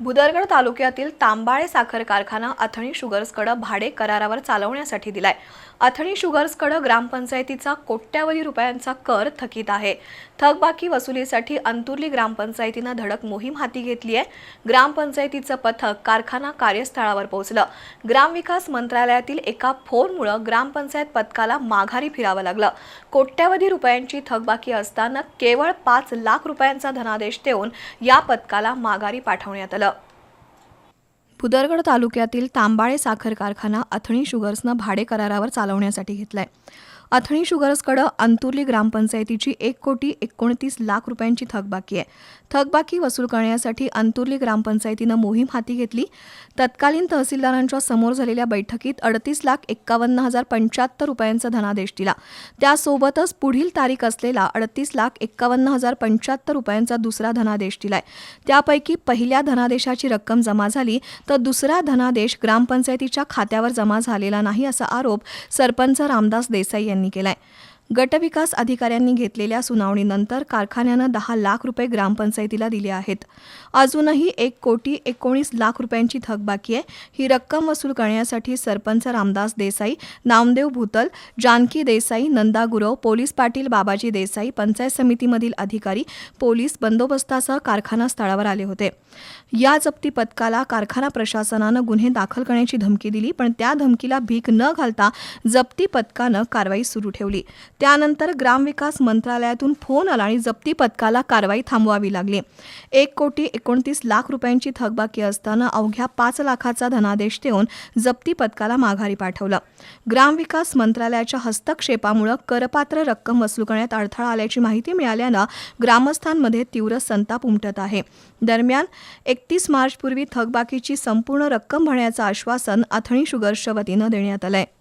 भुदरगड तालुक्यातील तांबाळे साखर कारखाना अथणी शुगर्सकडे भाडे करारावर चालवण्यासाठी दिलाय. अथणी शुगर्सकडे ग्रामपंचायतीचा कोट्यावधी रुपयांचा कर थकीत आहे. थकबाकी वसुलीसाठी अंतुर्ली ग्रामपंचायतीनं धडक मोहीम हाती घेतली आहे ग्रामपंचायतीचं पथक कारखाना कार्यस्थळावर पोहोचलं. ग्रामविकास मंत्रालयातील एका फोनमुळं ग्रामपंचायत पथकाला माघारी फिरावं लागलं. कोट्यावधी रुपयांची थकबाकी असताना केवळ पाच लाख रुपयांचा धनादेश देऊन या पथकाला माघारी पाठवण्यात आलं. भुदरगड तालुक्यातील तांबाळे साखर कारखाना अथणी शुगर्सनं भाडे करारावर चालवण्यासाठी घेतलाय. अथणी शुगर्सकडं अंतुर्ली ग्रामपंचायतीची एक कोटी एकोणतीस लाख रुपयांची थकबाकी आहे. थकबाकी वसूल करण्यासाठी अंतुर्ली ग्रामपंचायतीनं मोहीम हाती घेतली. तत्कालीन तहसीलदारांच्या समोर झालेल्या बैठकीत अडतीस लाख एक्कावन्न हजार पंच्याहत्तर रुपयांचा धनादेश दिला. त्यासोबतच पुढील तारीख असलेला अडतीस लाख एक्कावन्न हजार पंच्याहत्तर रुपयांचा दुसरा धनादेश दिलाय. त्यापैकी पहिल्या धनादेशाची रक्कम जमा झाली तर दुसरा धनादेश ग्रामपंचायतीच्या खात्यावर जमा झालेला नाही असा आरोप सरपंच रामदास देसाई यांनी केलाय गटविकास अधिकाऱ्यांनी घेतलेल्या सुनावणीनंतर कारखान्यानं दहा लाख रुपये ग्रामपंचायतीला दिले आहेत. अजूनही एक कोटी एकोणीस लाख रुपयांची थकबाकी आहे. ही रक्कम वसूल करण्यासाठी सरपंच रामदास देसाई नामदेव भूतल जानकी देसाई नंदा गुरव पोलीस पाटील बाबाजी देसाई पंचायत समितीमधील अधिकारी पोलीस बंदोबस्तासह कारखाना स्थळावर आले होते. या जप्ती पथकाला कारखाना प्रशासनानं गुन्हे दाखल करण्याची धमकी दिली पण त्या धमकीला भीक न घालता जप्ती पथकानं कारवाई सुरू ठेवली. त्यानंतर ग्रामविकास मंत्रालयातून फोन आला आणि जप्ती पथकाला कारवाई थांबवावी लागली. एक कोटी एकोणतीस लाख रुपयांची थकबाकी असताना अवघ्या पाच लाखाचा धनादेश देऊन जप्ती पथकाला माघारी पाठवलं. ग्रामविकास मंत्रालयाच्या हस्तक्षेपामुळे करपात्र रक्कम वसूल करण्यात अडथळा आल्याची माहिती मिळाल्यानं ग्रामस्थांमध्ये तीव्र संताप उमटत आहे. दरम्यान एकतीस मार्चपूर्वी थकबाकीची संपूर्ण रक्कम भरण्याचं आश्वासन अथणी शुगर्सच्या वतीनं देण्यात आलं आहे